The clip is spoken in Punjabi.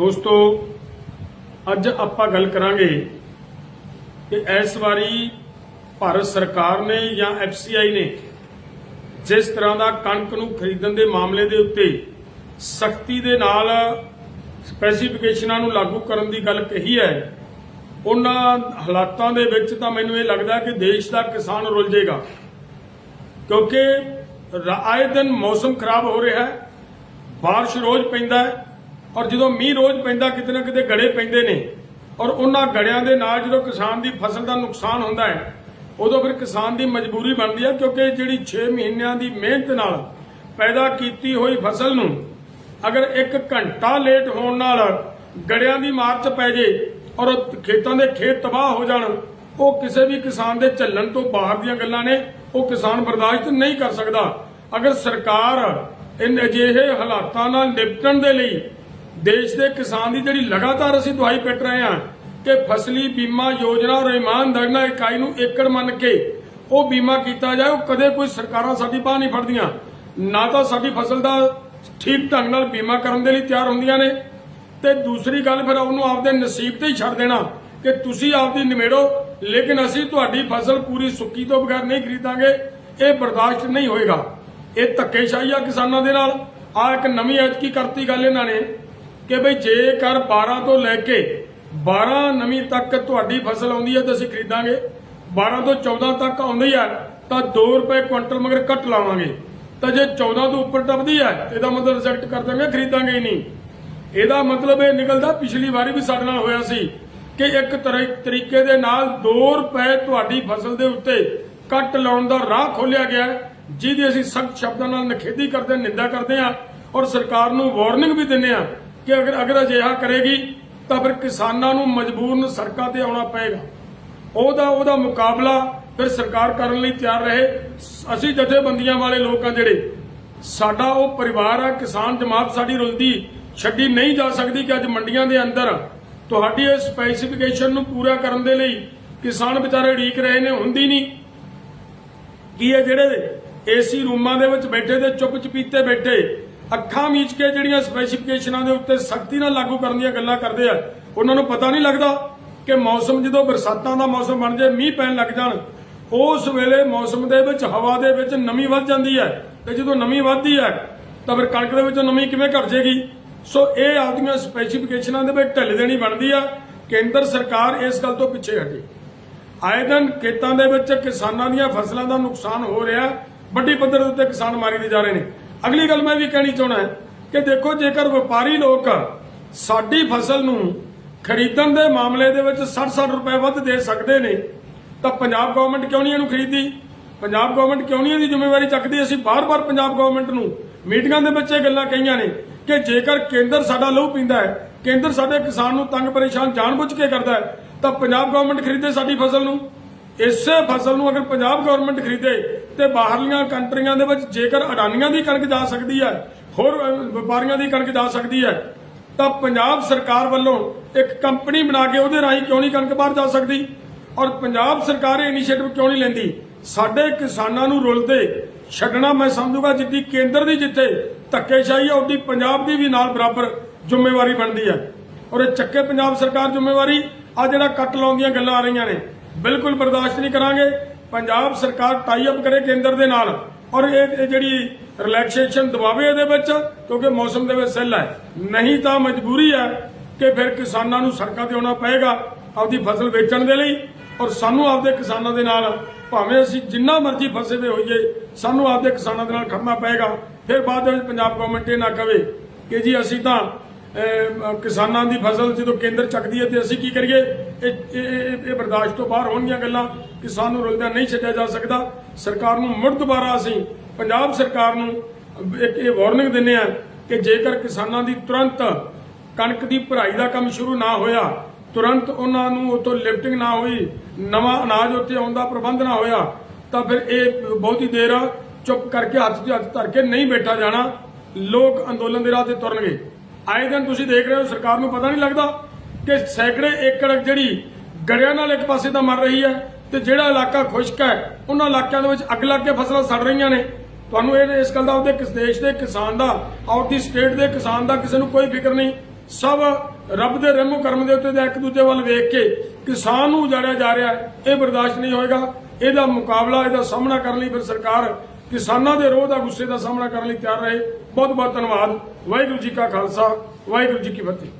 ਦੋਸਤੋ, ਅੱਜ ਆਪਾਂ ਗੱਲ ਕਰਾਂਗੇ ਕਿ ਇਸ ਵਾਰੀ ਭਾਰਤ ਸਰਕਾਰ ਨੇ ਜਾਂ ਐਫਸੀਆਈ ਨੇ ਜਿਸ ਤਰ੍ਹਾਂ ਦਾ ਕਣਕ ਨੂੰ ਖਰੀਦਣ ਦੇ ਮਾਮਲੇ ਦੇ ਉੱਤੇ ਸਖਤੀ ਦੇ ਨਾਲ ਸਪੈਸੀਫਿਕੇਸ਼ਨਾਂ ਨੂੰ ਲਾਗੂ ਕਰਨ ਦੀ ਗੱਲ ਕਹੀ ਹੈ, ਉਹਨਾਂ ਹਾਲਾਤਾਂ ਦੇ ਵਿੱਚ ਤਾਂ ਮੈਨੂੰ ਇਹ ਲੱਗਦਾ ਕਿ ਦੇਸ਼ ਦਾ ਕਿਸਾਨ ਰੁੱਲ ਜਾਏਗਾ। ਕਿਉਂਕਿ ਆਏ ਦਿਨ ਮੌਸਮ ਖਰਾਬ ਹੋ ਰਿਹਾ ਹੈ, ਬਾਰਿਸ਼ ਰੋਜ਼ ਪੈਂਦਾ ਹੈ ਔਰ ਜਦੋਂ ਮੀਂਹ ਰੋਜ਼ ਪੈਂਦਾ, ਕਿਤੇ ਨਾ ਕਿਤੇ ਗੜੇ ਪੈਂਦੇ ਨੇ। ਔਰ ਉਹਨਾਂ ਗੜਿਆਂ ਦੇ ਨਾਲ ਜਦੋਂ ਕਿਸਾਨ ਦੀ ਫਸਲ ਦਾ ਨੁਕਸਾਨ ਹੁੰਦਾ ਹੈ, ਉਦੋਂ ਫਿਰ ਕਿਸਾਨ ਦੀ ਮਜਬੂਰੀ ਬਣਦੀ ਹੈ, ਕਿਉਂਕਿ ਜਿਹੜੀ 6 ਮਹੀਨਿਆਂ ਦੀ ਮਿਹਨਤ ਨਾਲ ਪੈਦਾ ਕੀਤੀ ਹੋਈ ਫਸਲ ਨੂੰ ਅਗਰ 1 ਘੰਟਾ ਲੇਟ ਹੋਣ ਨਾਲ ਗੜਿਆਂ ਦੀ ਮਾਰ ਚ ਪੈ ਜੇ ਔਰ ਖੇਤਾਂ ਦੇ ਖੇਤ ਤਬਾਹ ਹੋ ਜਾਣ, ਉਹ ਕਿਸੇ ਵੀ ਕਿਸਾਨ ਦੇ ਝੱਲਣ ਤੋਂ ਬਾਹਰ ਦੀਆਂ ਗੱਲਾਂ ਨੇ, ਉਹ ਕਿਸਾਨ ਬਰਦਾਸ਼ਤ ਨਹੀਂ ਕਰ ਸਕਦਾ। ਅਗਰ ਸਰਕਾਰ ਇਨ ਅਜਿਹੇ ਹਾਲਾਤਾਂ ਨਾਲ ਨਿਪਟਣ ਦੇ ਲਈ ਦੇਸ਼ ਦੇ ਕਿਸਾਨ ਦੀ ਜਿਹੜੀ ਲਗਾਤਾਰ ਅਸੀਂ ਦਵਾਈ ਪਿੱਟ ਰਹੇ ਹਾਂ ਕਿ ਫਸਲੀ ਬੀਮਾ ਯੋਜਨਾ ਔਰ ਇਮਾਨਦਾਰੀ ਨਾਲ ਇਕਾਈ ਨੂੰ ਏਕੜ ਮੰਨ ਕੇ ਉਹ ਬੀਮਾ ਕੀਤਾ ਜਾਏ, ਉਹ ਕਦੇ ਕੋਈ ਸਰਕਾਰਾਂ ਸਾਡੀ ਬਾਹ ਨਹੀਂ ਫੜਦੀਆਂ। ਨਾ ਤਾਂ ਸਾਡੀ ਫਸਲ ਦਾ ਠੀਕ ਢੰਗ ਨਾਲ ਬੀਮਾ ਕਰਨ ਦੇ ਲਈ ਤਿਆਰ ਹੁੰਦੀਆਂ ਨੇ। ਤੇ ਦੂਸਰੀ ਗੱਲ ਫਿਰ ਉਹਨੂੰ ਆਪਦੇ ਨਸੀਬ ਤੇ ਹੀ ਛੱਡ ਦੇਣਾ ਕਿ ਤੁਸੀਂ ਆਪਦੀ ਨਿਮੇੜੋ, ਲੇਕਿਨ ਅਸੀਂ ਤੁਹਾਡੀ ਫਸਲ ਪੂਰੀ ਸੁੱਕੀ ਤੋਂ ਬਗੈਰ ਨਹੀਂ ਖਰੀਦਾਂਗੇ, ਇਹ ਬਰਦਾਸ਼ਤ ਨਹੀਂ ਹੋਏਗਾ। ਇਹ ਧੱਕੇਸ਼ਾਹੀ ਆ ਕਿਸਾਨਾਂ ਦੇ ਨਾਲ। ਆ ਇੱਕ ਨਵੀਂ ਐਤਕੀ ਕਰਤੀ ਗੱਲ ਇਹਨਾਂ ਨੇ। ਕਿ ਭਈ ਜੇਕਰ 12 ਤੋਂ ਲੈ ਕੇ 12 ਨਵੀਂ ਤੱਕ ਤੁਹਾਡੀ ਫਸਲ ਆਉਂਦੀ ਹੈ ਤਾਂ ਅਸੀਂ ਖਰੀਦਾਂਗੇ। 12 ਤੋਂ 14 ਤੱਕ ਆਉਂਦੀ ਹੈ ਤਾਂ 2 ਰੁਪਏ ਕੁਇੰਟਲ ਮਗਰ ਘੱਟ ਲਾਵਾਂਗੇ। ਤਾਂ ਜੇ 14 ਤੋਂ ਉੱਪਰ ਟੱਪਦੀ ਹੈ, ਇਹਦਾ ਮਤਲਬ ਰਿਜੈਕਟ ਕਰ ਦਾਂਗੇ, ਖਰੀਦਾਂਗੇ ਹੀ ਨਹੀਂ। ਇਹਦਾ ਮਤਲਬ ਇਹ ਨਿਕਲਦਾ, ਪਿਛਲੀ ਵਾਰੀ ਵੀ ਸਾਡੇ ਨਾਲ ਹੋਇਆ ਸੀ ਕਿ ਇੱਕ ਤਰੀਕੇ ਦੇ ਨਾਲ 2 ਰੁਪਏ ਤੁਹਾਡੀ ਫਸਲ ਦੇ ਉੱਤੇ ਕੱਟ ਲਾਉਣ ਦਾ ਰਾਹ ਖੋਲਿਆ ਗਿਆ ਜਿਹਦੀ ਅਸੀਂ ਸਖਤ ਸ਼ਬਦਾਂ ਨਾਲ ਨਿਖੇਧੀ ਕਰਦੇ, ਨਿੰਦਾ ਕਰਦੇ ਹਾਂ ਔਰ ਸਰਕਾਰ ਨੂੰ ਵਾਰਨਿੰਗ ਵੀ ਦਿੰਦੇ ਹਾਂ ਕਿ ਅਗਰ ਅਗਰ ਅਜਿਹਾ ਕਰੇਗੀ ਤਾਂ ਫਿਰ ਕਿਸਾਨਾਂ ਨੂੰ ਮਜਬੂਰਨ ਸੜਕਾਂ ਤੇ ਆਉਣਾ ਪਏਗਾ। ਉਹਦਾ ਉਹਦਾ ਮੁਕਾਬਲਾ ਫਿਰ ਸਰਕਾਰ ਕਰਨ ਲਈ ਤਿਆਰ ਰਹੇ। ਅਸੀਂ ਜਥੇਬੰਦੀਆਂ ਵਾਲੇ ਲੋਕ ਆ ਜਿਹੜੇ। ਸਾਡਾ ਉਹ ਪਰਿਵਾਰ ਆ, ਕਿਸਾਨ ਜਮਾਤ ਸਾਡੀ ਰੁਲਦੀ, ਛੱਡੀ ਨਹੀਂ ਜਾ ਸਕਦੀ ਕਿ ਅੱਜ ਮੰਡੀਆਂ ਦੇ ਅੰਦਰ ਤੁਹਾਡੀ ਇਸ ਸਪੈਸੀਫਿਕੇਸ਼ਨ ਨੂੰ ਪੂਰਾ ਕਰਨ ਦੇ ਲਈ ਕਿਸਾਨ ਵਿਚਾਰੇ ਢੀਕ ਰਹੇ ਨੇ, ਹੁੰਦੀ ਨਹੀਂ। ਕੀ ਇਹ ਜਿਹੜੇ ਏਸੀ ਰੂਮਾਂ ਦੇ ਵਿੱਚ ਬੈਠੇ ਤੇ ਚੁੱਪ ਚਪੀਤੇ ਬੈਠੇ ਅੱਖਾਂ ਮੀਚ ਕੇ ਜਿਹੜੀਆਂ ਸਪੈਸੀਫਿਕੇਸ਼ਨਾਂ ਦੇ ਉੱਤੇ ਸਖਤੀ ਨਾਲ ਲਾਗੂ ਕਰਨ ਦੀਆਂ ਗੱਲਾਂ ਕਰਦੇ ਆ, ਉਹਨਾਂ ਨੂੰ ਪਤਾ ਨਹੀਂ ਲੱਗਦਾ ਕਿ ਮੌਸਮ ਜਦੋਂ ਬਰਸਾਤਾਂ ਦਾ ਮੌਸਮ ਬਣ ਜਾਏ, ਮੀਂਹ ਪੈਣ ਲੱਗ ਜਾਣ, ਉਸ ਵੇਲੇ ਮੌਸਮ ਦੇ ਵਿੱਚ, ਹਵਾ ਦੇ ਵਿੱਚ ਨਮੀ ਵੱਧ ਜਾਂਦੀ ਹੈ। ਤੇ ਜਦੋਂ ਨਮੀ ਵੱਧਦੀ ਹੈ, ਤਾਂ ਫਿਰ ਕਣਕ ਦੇ ਵਿੱਚੋਂ ਨਮੀ ਕਿਵੇਂ ਘਟ ਜਾਏਗੀ? ਸੋ ਇਹ ਆਪਦੀਆਂ ਸਪੈਸੀਫਿਕੇਸ਼ਨਾਂ ਦੇ ਵਿੱਚ ਢਿੱਲ ਦੇਣੀ ਬਣਦੀ ਆ। ਕੇਂਦਰ ਸਰਕਾਰ ਇਸ ਗੱਲ ਤੋਂ ਪਿੱਛੇ ਹਟੇ। ਆਏ ਦਿਨ ਖੇਤਾਂ ਦੇ ਵਿੱਚ ਕਿਸਾਨਾਂ ਦੀਆਂ ਫਸਲਾਂ ਦਾ ਨੁਕਸਾਨ ਹੋ ਰਿਹਾ। ਵੱਡੀ ਪੱਧਰ ਦੇ ਉੱਤੇ ਕਿਸਾਨ ਮਾਰੀ ਦੇ ਜਾ ਰਹੇ ਨੇ। ਅਗਲੀ ਗੱਲ ਮੈਂ ਵੀ ਕਹਿਣੀ ਚਾਹਣਾ ਕਿ ਦੇਖੋ, ਜੇਕਰ ਵਪਾਰੀ ਲੋਕ ਸਾਡੀ ਫਸਲ ਨੂੰ ਖਰੀਦਣ ਦੇ ਮਾਮਲੇ ਦੇ ਵਿੱਚ 60-60 ਰੁਪਏ ਵੱਧ ਦੇ ਸਕਦੇ ਨੇ, ਤਾਂ ਪੰਜਾਬ ਗਵਰਨਮੈਂਟ ਕਿਉਂ ਨਹੀਂ ਇਹਨੂੰ ਖਰੀਦੀ? ਪੰਜਾਬ ਗਵਰਨਮੈਂਟ ਕਿਉਂ ਨਹੀਂ ਇਹਦੀ ਜ਼ਿੰਮੇਵਾਰੀ ਚੱਕਦੀ? ਅਸੀਂ ਬਾਰ-ਬਾਰ ਪੰਜਾਬ ਗਵਰਨਮੈਂਟ ਨੂੰ ਮੀਟਿੰਗਾਂ ਦੇ ਵਿੱਚ ਇਹ ਗੱਲਾਂ ਕਹੀਆਂ ਨੇ ਕਿ ਜੇਕਰ ਕੇਂਦਰ ਸਾਡਾ ਲਹੂ ਪੀਂਦਾ ਹੈ, ਕੇਂਦਰ ਸਾਡੇ ਕਿਸਾਨ ਨੂੰ ਤੰਗ ਪਰੇਸ਼ਾਨ ਜਾਣਬੁੱਝ ਕੇ ਕਰਦਾ ਹੈ, ਤਾਂ ਪੰਜਾਬ ਗਵਰਨਮੈਂਟ ਖਰੀਦੇ ਸਾਡੀ ਫਸਲ ਨੂੰ। ਇਸੇ ਫਸਲ ਨੂੰ ਅਗਰ ਪੰਜਾਬ ਗਵਰਨਮੈਂਟ ਖਰੀਦੇ ਤੇ ਬਾਹਰਲੀਆਂ ਕੰਟਰੀਆਂ ਦੇ ਵਿੱਚ ਜੇਕਰ ਅਡਾਨੀਆਂ ਦੀ ਕਣਕ ਜਾ ਸਕਦੀ ਹੈ, ਹੋਰ ਵਪਾਰੀਆਂ ਦੀ ਕਣਕ ਜਾ ਸਕਦੀ ਹੈ, ਤਾਂ ਪੰਜਾਬ ਸਰਕਾਰ ਵੱਲੋਂ ਇੱਕ ਕੰਪਨੀ ਬਣਾ ਕੇ ਉਹਦੇ ਰਾਹੀਂ ਕਿਉਂ ਨਹੀਂ ਕਣਕ ਬਾਹਰ ਜਾ ਸਕਦੀ? ਔਰ ਪੰਜਾਬ ਸਰਕਾਰ ਇਹ ਇਨੀਸ਼ੀਏਟਿਵ ਕਿਉਂ ਨਹੀਂ ਲੈਂਦੀ? ਸਾਡੇ ਕਿਸਾਨਾਂ ਨੂੰ ਰੁਲਦੇ ਛੱਡਣਾ ਮੈਂ ਸਮਝੂਗਾ, ਜਿੱਦੀ ਕੇਂਦਰ ਦੀ ਜਿੱਥੇ ਧੱਕੇਸ਼ਾਹੀ ਹੈ, ਉਹਦੀ ਪੰਜਾਬ ਦੀ ਵੀ ਨਾਲ ਬਰਾਬਰ ਜ਼ਿੰਮੇਵਾਰੀ ਬਣਦੀ ਹੈ। ਔਰ ਇਹ ਚੱਕੇ ਪੰਜਾਬ ਸਰਕਾਰ ਜ਼ਿੰਮੇਵਾਰੀ ਆ ਜਿਹੜਾ ਕੱਟ ਲਾਉਣ ਦੀਆਂ ਗੱਲਾਂ ਆ ਰਹੀਆਂ ਨੇ ਬਿਲਕੁਲ ਬਰਦਾਸ਼ਤ ਨਹੀਂ ਕਰਾਂਗੇ। ਪੰਜਾਬ ਸਰਕਾਰ ਟਾਈ ਅਪ ਕਰੇ ਕੇਂਦਰ ਦੇ ਨਾਲ ਔਰ ਇਹ ਜਿਹੜੀ ਰਿਲੈਕਸੇਸ਼ਨ ਦਬਾਵੇ ਇਹਦੇ ਵਿੱਚ, ਕਿਉਂਕਿ ਮੌਸਮ ਦੇ ਵਿੱਚ ਸੈੱਲ ਹੈ। ਨਹੀਂ ਤਾਂ ਮਜਬੂਰੀ ਹੈ ਕਿ ਫਿਰ ਕਿਸਾਨਾਂ ਨੂੰ ਸੜਕਾਂ ਤੇ ਆਉਣਾ ਪਏਗਾ ਆਪਦੀ ਫਸਲ ਵੇਚਣ ਦੇ ਲਈ ਔਰ ਸਾਨੂੰ ਆਪਦੇ ਕਿਸਾਨਾਂ ਦੇ ਨਾਲ, ਭਾਵੇਂ ਅਸੀਂ ਜਿੰਨਾ ਮਰਜ਼ੀ ਫਸੇ ਹੋਏ ਹੋਈਏ, ਸਾਨੂੰ ਆਪਦੇ ਕਿਸਾਨਾਂ ਦੇ ਨਾਲ ਖੜਨਾ ਪਏਗਾ। ਫਿਰ ਬਾਅਦ ਦੇ ਵਿੱਚ ਪੰਜਾਬ ਗਵਰਨਮੈਂਟ ਇਹ ਨਾ ਕਵੇ ਕਿ ਜੀ ਅਸੀਂ ਤਾਂ ਕਿਸਾਨਾਂ ਦੀ ਫਸਲ ਜਦੋਂ ਕੇਂਦਰ ਚੱਕਦੀ ਹੈ ਤੇ ਅਸੀਂ ਕੀ ਕਰੀਏ? ਇਹ ਇਹ- ਬਰਦਾਸ਼ਤ ਤੋਂ ਬਾਹਰ ਹੋਣਗੀਆਂ ਗੱਲਾਂ ਕਿਸਾਨ ਨੂੰ ਰੁਲਦਿਆਂ ਨਹੀਂ ਛੱਡਿਆ ਜਾ ਸਕਦਾ। ਸਰਕਾਰ ਨੂੰ ਮੁੜ ਦੁਬਾਰਾ ਅਸੀਂ ਪੰਜਾਬ ਸਰਕਾਰ ਨੂੰ ਇੱਕ ਇਹ ਵਾਰਨਿੰਗ ਦਿੰਦੇ ਆ ਕਿ ਜੇਕਰ ਕਿਸਾਨਾਂ ਦੀ ਤੁਰੰਤ ਕਣਕ ਦੀ ਭਰਾਈ ਦਾ ਕੰਮ ਸ਼ੁਰੂ ਨਾ ਹੋਇਆ, ਤੁਰੰਤ ਉਹਨਾਂ ਨੂੰ ਉਤੋਂ ਲਿਫਟਿੰਗ ਨਾ ਹੋਈ, ਨਵਾਂ ਅਨਾਜ ਉੱਤੇ ਆਉਣ ਦਾ ਪ੍ਰਬੰਧ ਨਾ ਹੋਇਆ, ਤਾਂ ਫਿਰ ਇਹ ਬਹੁਤੀ ਦੇਰ ਚੁੱਪ ਕਰਕੇ ਹੱਥ 'ਚ ਹੱਥ ਧਰ ਕੇ ਨਹੀਂ ਬੈਠਾ ਜਾਣਾ, ਲੋਕ ਅੰਦੋਲਨ ਦੇ ਰਾਹ ਤੇ ਤੁਰਨਗੇ। ਆਏ ਦਿਨ ਤੁਸੀਂ ਦੇਖ ਰਹੇ ਹੋ, ਸਰਕਾਰ ਨੂੰ ਪਤਾ ਨਹੀਂ ਲੱਗਦਾ। ਕਿ ਸੈਂਕੜੇ ਏਕੜ ਜਿਹੜੀ ਗੜਿਆਂ ਨਾਲ ਇੱਕ ਪਾਸੇ ਤਾਂ ਮਰ ਰਹੀ ਹੈ ਤੇ ਜਿਹੜਾ ਇਲਾਕਾ ਖੁਸ਼ਕ ਹੈ, ਉਹਨਾਂ ਇਲਾਕਿਆਂ ਦੇ ਵਿੱਚ ਅੱਗ ਲੱਗ ਕੇ ਫਸਲਾਂ ਸੜ ਰਹੀਆਂ ਨੇ। ਤੁਹਾਨੂੰ ਇਹ ਇਸ ਗੱਲ ਦਾ ਉਹਦੇ ਕਿਸ ਦੇਸ਼ ਦੇ ਕਿਸਾਨ ਦਾ ਆਊਟ ਦੀ ਸਟੇਟ ਦੇ ਕਿਸਾਨ ਦਾ ਕਿਸੇ ਨੂੰ ਕੋਈ ਫਿਕਰ ਨਹੀਂ। ਸਭ ਰੱਬ ਦੇ ਰਹਿਮੋ ਕਰਮ ਦੇ ਉੱਤੇ ਤਾਂ ਇੱਕ ਦੂਜੇ ਵੱਲ ਵੇਖ ਕੇ ਕਿਸਾਨ ਨੂੰ ਉਜਾੜਿਆ ਜਾ ਰਿਹਾ ਇਹ ਬਰਦਾਸ਼ਤ ਨਹੀਂ ਹੋਏਗਾ। ਇਹਦਾ ਮੁਕਾਬਲਾ, ਇਹਦਾ ਸਾਹਮਣਾ ਕਰਨ ਲਈ ਫਿਰ ਸਰਕਾਰ ਕਿਸਾਨਾਂ ਦੇ ਰੋਹ ਦਾ ਗੁੱਸੇ ਦਾ ਸਾਹਮਣਾ ਕਰਨ ਲਈ ਤਿਆਰ ਰਹੇ। ਬਹੁਤ ਬਹੁਤ ਧੰਨਵਾਦ। ਵਾਹਿਗੁਰੂ ਜੀ ਕਾ ਖਾਲਸਾ, ਵਾਹਿਗੁਰੂ ਜੀ ਕੀ ਫਤਿਹ।